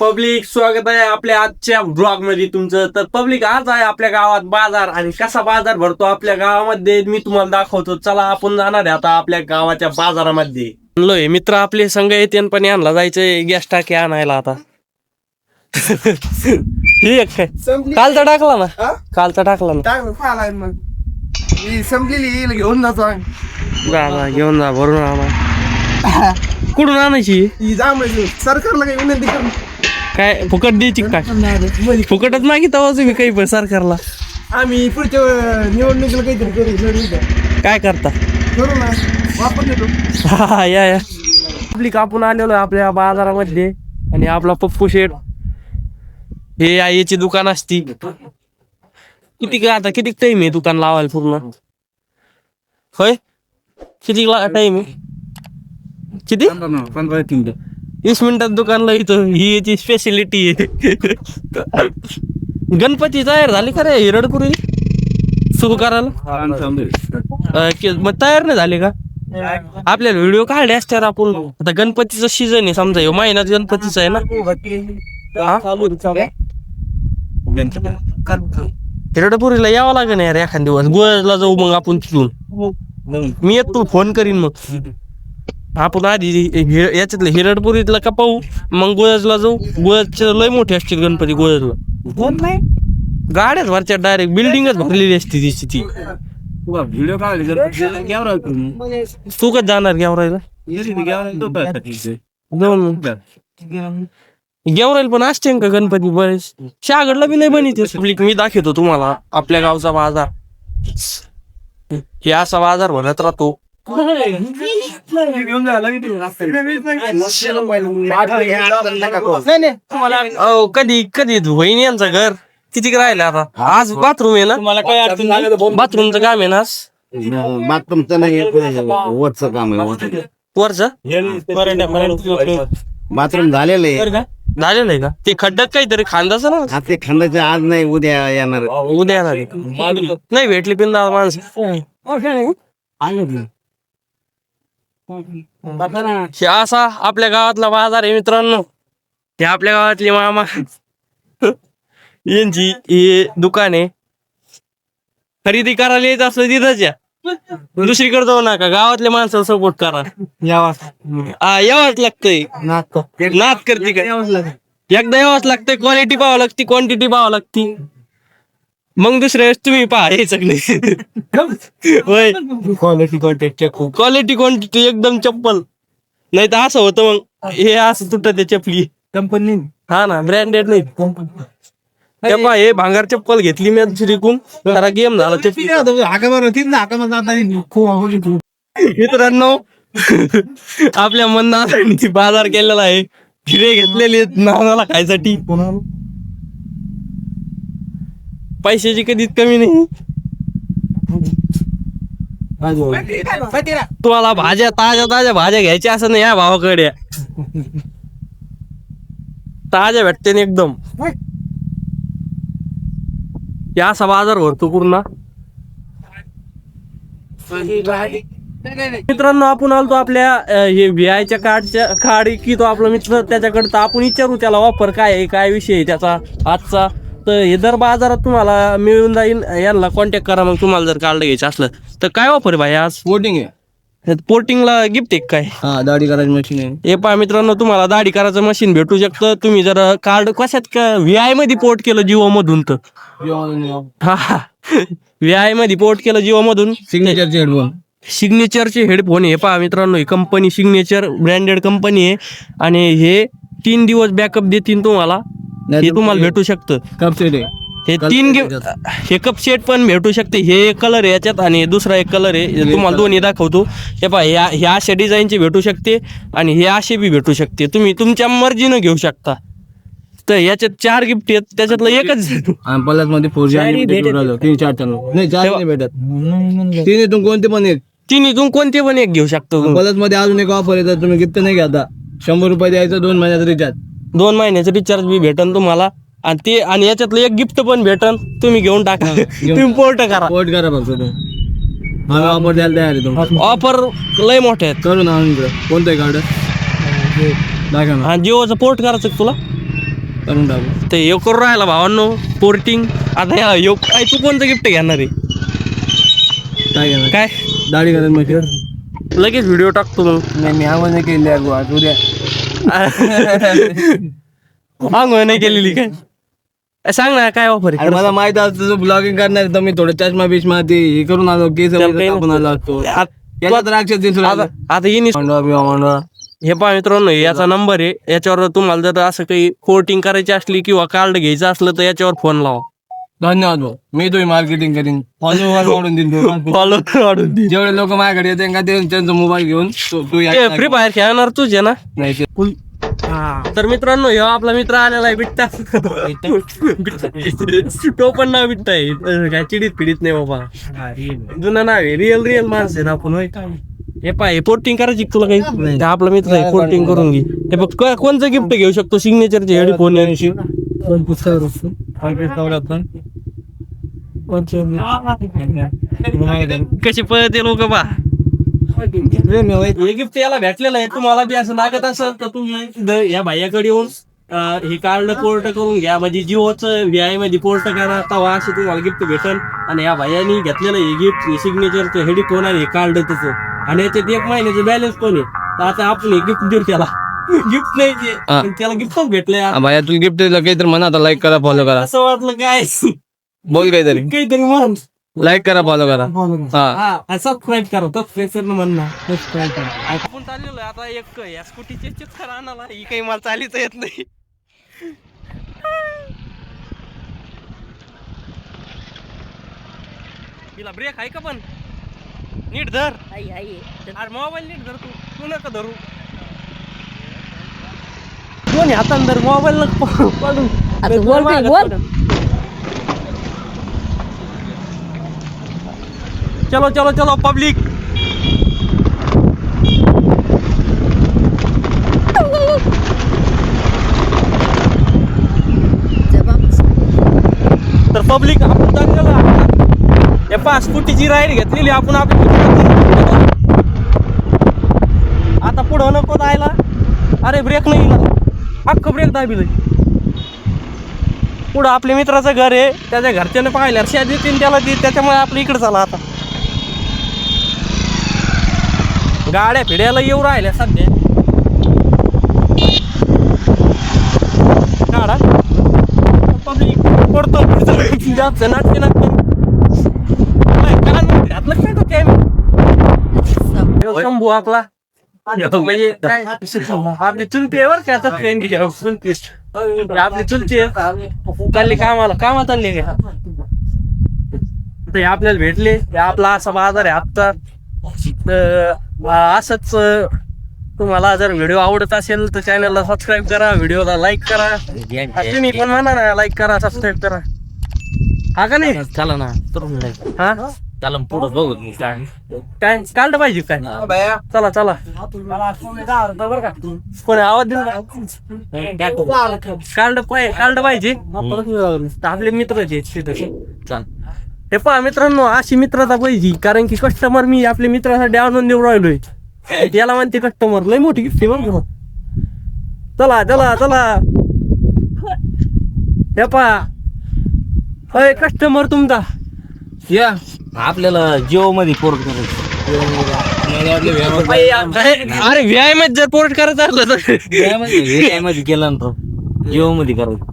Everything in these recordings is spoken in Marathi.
पब्लिक स्वागत आहे आपल्या आजच्या ब्लॉगमध्ये तुमचं. तर पब्लिक आज आहे आपल्या गावात बाजार आणि कसा बाजार भरतो आपल्या गावामध्ये मी तुम्हाला दाखवतो. चला आपण जाणार आहे आता आपल्या गावाच्या बाजारामध्ये. म्हणलोय मित्र आपले संघ येते पण यांना जायचंय गॅस टाकी आणायला आता. हे एक काय? कालचा टाकला ना? कालचा टाकला ना? संपलेली घेऊन जातो घेऊन जा भरून आणा. कुठून आणायची? ही सरकारला काही विनंती करू. काय फुकट द्यायची का काय? फुकटच मागित आवाज मी काही पण सरकारला. आम्ही पुढच्या निवडणुकीला काहीतरी करू लढू. काय करता? करू ना वापर देतो हा, या या. आपली कापून आलेलो आहे आपल्या बाजारामध्ये आणि आपला पप्पू शेठ. हे आईची दुकान असती. किती काय आता किती टाइम आहे दुकान लावायला पूर्ण? होय? किती टाइम आहे? किती? पंधरा तीन वीस मिनिटात दुकानला इथं ही याची स्पेशलिटी आहे. गणपती तयार झाली का रे? हिरडपुरी सुरू करायला? मग तयार नाही झाले का? आपल्याला व्हिडिओ काढले असत्यावर आपण. आता गणपतीचं सीझन आहे समजा. महिन्यात गणपतीचा आहे ना? हा? हिरडपुरीला यावं लागेल यार एखाद दिवस. गोव्याला जाऊ मग आपण तिथून. मी येत फोन करीन मग. आपण आधी हि- याच्यातलं हिरडपुरीतला का पाहू? मग गोव्याला जाऊ. गोव्याचे लय मोठे असतील गणपती गोव्याला गाड्याच वरच्या डायरेक्ट बिल्डिंगच भरलेली असते तिची ती. व्हिडिओ काढले तू कच जाणार गेवरायला जाऊन. मग. गेवरायला पण असते का गणपती? बरेच. शहागडला बी लय बनिते मी दाखवतो तुम्हाला. आपल्या गावचा बाजार. हे असा बाजार भरत राहतो. कधी कधी होईन यांचं घर किती राहिलं आता आज बाथरूम आहे ना काय अडचण बाथरूमचं काम आहे ना बाथरूमचं नाही वरचं काम आहे वरच बाथरूम झालेलं आहे. झालेलं आहे का ते खड्ड्यात काहीतरी खांदाचं ना ते खंडाचे आज नाही उद्या येणार उद्या येणार नाही भेटली पिंदा माणसं हे असा आपल्या गावातला बाजार आहे मित्रांनो. हे आपल्या गावातले मामा. यांची हे दुकान आहे. खरेदी करायला येत असलं तिथंच या. दुसरीकडे जाऊ नका. गावातल्या माणसाला सपोर्ट करा. हा यावंच लागतंय. नात करते काय एकदा यावंच लागतंय. क्वालिटी पाहावं लागते क्वांटिटी पाहावं लागते. मग दुसऱ्या वेळेस तुम्ही पहा हे सगळे. होय. क्वालिटी कॉन्टॅक्ट खूप क्वालिटी क्वांटिटी एकदम चप्पल. नाही तर असं होतं मग. हे असं तुटत ते चपली. कंपनी हा ना ब्रँडेड नाही ते पहा, हे भांगार चप्पल घेतली मी श्रीकून. जरा गेम झाला चप्पल मित्रांनो आपल्या मनात बाजार केलेला आहे. हिरे घेतलेले आहेत नानाला खायसाठी. पैशाची कधीच कमी नाही. तुम्हाला भाज्या ताज्या ताज्या भाज्या घ्यायच्या असं नाही या भावाकडे. ताज्या भेटते ना एकदम. या असा बाजार भरतो पूर्ण. मित्रांनो आपण आलतो आपल्या हे व्ही आयच्या कार्डच्या कार्ड की तो आपला मित्र त्याच्याकडे तर आपण विचारू त्याला ऑफर काय आहे काय विषय आहे त्याचा आजचा. तर हे दर बाजारात तुम्हाला मिळून जाईल. यांना कॉन्टॅक्ट करा मग तुम्हाला जर कार्ड घ्यायचं असलं. तर काय ऑफर आहे भाई आज? बोटिंग आहे. पोर्टिंगला गिफ्ट आहे काय? हा दाढी करायची मशीन आहे. हे पहा मित्रांनो तुम्हाला दाढी करायचं मशीन भेटू शकतं. तुम्ही जर कार्ड कशात का व्ही आयमध्ये पोर्ट केलं जिओ मधून तर हा व्ही आयमध्ये पोर्ट केलं जिओ मधून सिग्नेचरचे हेडफोन सिग्नेचरचे हेडफोन हे पहा मित्रांनो ही कंपनी सिग्नेचर ब्रँडेड कंपनी आहे. आणि हे तीन दिवस बॅकअप देतील तुम्हाला. हे तुम्हाला भेटू शकतं. कप सेट आहे. हे तीन गे- हे कप सेट पण भेटू शकते. हे एक कलर आहे याच्यात आणि दुसरा एक कलर आहे. हे तुम्हाला दोन्ही दाखवतो. हे पहा ह्या ह्या अशा डिझाईनचे भेटू शकते आणि हे असे बी भेटू शकते. तुम्ही तुमच्या मर्जीनं घेऊ शकता. तर याच्यात चार गिफ्ट आहेत. त्याच्यातलं एकच आणि पल्लासमध्ये फोर जी तीन चार नाही चार नाही भेटत. तिन्हीतून कोणते पण एक. तिन्हीतून कोणते पण एक घेऊ शकतो. पल्लासमध्ये अजून एक ऑफर येतात तुम्ही गिफ्ट नाही घेता. शंभर रुपये द्यायचं दोन महिन्याचा रिचार्ज दोन महिन्याचं रिचार्ज बी भेटन तुम्हाला. आणि ते आणि याच्यातलं एक गिफ्ट पण भेटन. तुम्ही घेऊन टाका. तुम्ही पोर्ट करा. पोट करा फक्त. ऑफर द्यायला तयार आहे ऑफर लय मोठे आहेत. करू ना इकडं. कोणतं आहे कार्ड दाखवा ना. आणि जिओचं पोर्ट करायचं का तुला? करून टाकू. ते यो करून राहिला भावांनो पोर्टिंग आता ह्या यो काय तू कोणतं गिफ्ट घेणार आहे? काय घेणार? काय? दाढी करत मग. लगेच व्हिडिओ टाकतो मग. नाही मी आवाज नाही केली आहे आज उद्या आंघोळ नाही केलेली काय? सांग ना काय ऑफर आणि मला माहीत असतं तुझं ब्लॉगिंग करणार तर मी थोडं चष्मा बिष्मा ते हे करून आलो केस वगैरे आलो असतो आहे आता आता येईन मांडवा बिवा मांडवा. हे पहा मित्रांनो याचा नंबर आहे. याच्यावर तुम्हाला जर असं काही पोर्टिंग करायची असली किंवा कार्ड घ्यायचं असलं तर याच्यावर फोन लावा. धन्यवाद भाऊ. मी तुम्ही मार्केटिंग करीन. फॉलोवर वाढून देईन तुला. फॉलो वाढून दे जेवढे लोक माझ्याकडे येते का ते त्यांचा मोबाईल घेऊन तू तू या- फ्री फायर खेळणार तुझे ना नाही ते- तर मित्रांनो ह्यो आपला मित्र आलेला आहे बिट्टा. तो पण नाव बिट्टा आहे. अं, काय चिडीत पिडीत नाही बाबा. जुनं नाव आहे. रिअल रिअल माणसं आहे ना आपण होय. हे पाय पोर्टिंग करायची का तुला काही? ते आपला मित्र आहे पोर्टिंग करून घे. हे बघ को- कोणचं गिफ्ट घेऊ शकतो? सिग्नेचरचे हेडफोन कसे पळते लोक बा. हे गिफ्ट याला भेटलेलं आहे. तुम्हाला बी असं लागत असेल तर तुम्ही या भाईयाकडे येऊन हे कार्ड पोर्ट करून घ्या. म्हणजे जिओचं व्हीआयमध्ये पोर्ट करा तेव्हा असं तुम्हाला गिफ्ट भेटेल. आणि या भाईयानी घेतलेलं हे गिफ्ट सिग्नेचरचं हेडफोन आणि हे कार्ड त्याचं आणि याच्यात एक महिन्याचं बॅलन्स पण आहे. तर आता आपण हे गिफ्ट देऊ त्याला. गिफ्ट नाही ते. हा. पण त्याला गिफ्ट भेटलंय हा, भाया तुला गिफ्ट दिलं काही तर म्हणा आता लाईक करा फॉलो करा. असं वाटलं काय? बोल काहीतरी. काहीतरी म्हण. लाईक करा फॉलो करा. हा. हा सबस्क्राईब करा सबस्क्राईब म्हण ना सबस्क्राईब करा. आपण चाललेलो आहे आता एक या स्कूटीचे चक्कर आणायला. ही काही मला चालीच येत नाही. तिला ब्रेक आहे का पण? नीट धर. अरे मोबाईल नीट धर तू. तू नका धरू. दोन्ही हातान धर मोबाईल पडून आता बोल काय, बोल. चलो चलो चलो पब्लिक तर पब्लिक आपण चाललेलो आहे. हे पहा स्कूटीची राईड घेतलेली आपण आपली आता पुढं नको जायला. अरे ब्रेक नाही ना अख्खं ब्रेक दाबिल पुढं आपल्या मित्राचं घर आहे त्याच्या घरच्याने पाहिल्या शेत देतील त्याला ती त्याच्यामुळे आपल्या इकडे चला आता. गाड्या फिड्याला येऊ राहिल्या सध्या. गाडा. पब्लिक पडतो. जास्त नाटके नाटके. काय कान घातलं काय तो कॅमेरा शंभू आपला म्हणजे काय? आपली चुलती आहे बरं का आता. ट्रेन चुलती आपली चुलती आहे. चालली कामाला. कामा चालली का? ते आपल्याला भेटले. आपला असा बाजार आहे आत्ता. तर असंच तुम्हाला जर व्हिडिओ आवडत असेल तर चॅनलला सबस्क्राईब करा व्हिडिओला लाईक करा. तुम्ही पण म्हणा ना लाईक करा सबस्क्राईब करा. हा का नाही? चला ना. हा. चला पुढं बघू काय. काय काढलं पाहिजे काय? चला चला. कोणी आवाज दिला काढलं पाहिजे काढलं पाहिजे. आपले तिथं. हे पहा मित्रांनो अशी मित्रता पाहिजे कारण की कस्टमर मी आपल्या मित्रासाठी आणून देऊ राहिलोय. याला म्हणते कस्टमर लय मोठी गिफ्ट बरं का. चला चला चला. हे पहा. अय कस्टमर तुमचा. या. आपल्याला जिओ मध्ये पोर्ट करायचं अरे व्यायाम जर पोर्ट करायचं असलं तर. मध्ये केलं ना जिओ मध्ये करायचं.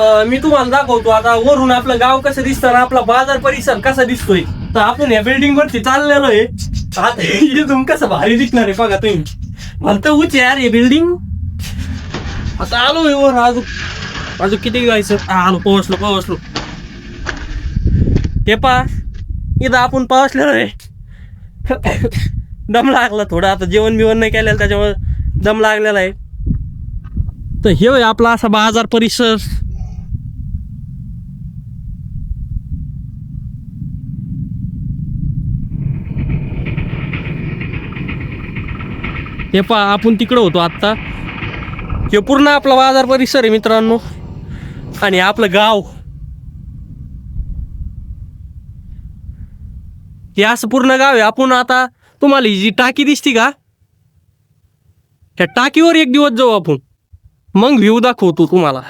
अं, मी तुम्हाला दाखवतो आता वरून आपलं गाव कसं दिसतं आणि आपला बाजार परिसर कसा दिसतोय. तर आपण या बिल्डिंग वरती चाललेलो आहे. आता इथून कसं भारी दिसणार आहे बघा तुम्ही. म्हणतो उच यार हे बिल्डिंग आता आलो वर अजून अजून किती जायचं हा, आलो पोहोचलो पोहोचलो. हे पा इथं आपण पावसलेलो आहे. दम लागला थोडा आता जेवण बिवण नाही केलेलं त्याच्यामुळे दम लागलेला आहे. तर हे होय आपला असा बाजार परिसर. हे पहा आपण तिकडं होतो आत्ता. हे पूर्ण आपला बाजार परिसर आहे मित्रांनो. आणि आपलं गाव. हे असं पूर्ण गाव आहे. आपण आता तुम्हाला ही जी टाकी दिसती का त्या टाकीवर एक दिवस जाऊ आपण. मग व्ह्यू दाखवतो तुम्हाला.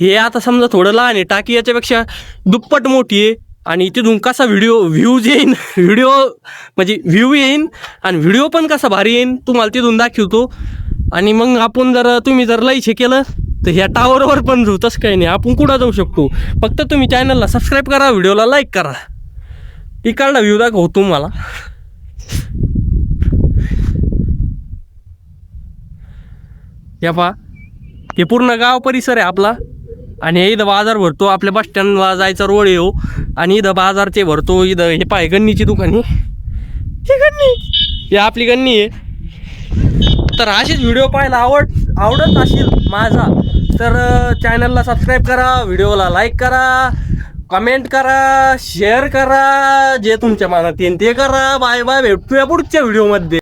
हे आता समजा थोडं लहान आहे. टाकी याच्यापेक्षा दुप्पट मोठी आहे. आणि तिथून कसा व्हिडिओ व्ह्यूज येईन व्हिडिओ म्हणजे व्ह्यू येईन आणि व्हिडिओ पण कसा भारी येईन तुम्हाला तिथून दाखवतो. आणि मग आपण जर तुम्ही जर लईच केलं तर ह्या टावरवर पण जाऊ. तसं काही नाही. आपण कुठं जाऊ शकतो? फक्त तुम्ही चॅनलला सबस्क्राईब करा व्हिडिओला लाईक करा. इकडला व्ह्यू दाखव तुम्हाला. या पा हे पूर्ण गाव परिसर आहे आपला. आणि हे इथं बाजार भरतो. आपल्या बस स्टँडला जायचा रोड हो. येऊ आणि इथं बाजारचे भरतो. इथं हे पाय गन्नीची दुकानी ही गन्नी. ही आपली गन्नी आहे. तर असेच व्हिडिओ पाहायला आवड आवडत असेल माझा तर चॅनलला सबस्क्राईब करा व्हिडिओला लाईक करा. कमेंट करा शेअर करा जे तुमच्या मनात येईल ते करा. बाय बाय भेटूया पुढच्या व्हिडिओमध्ये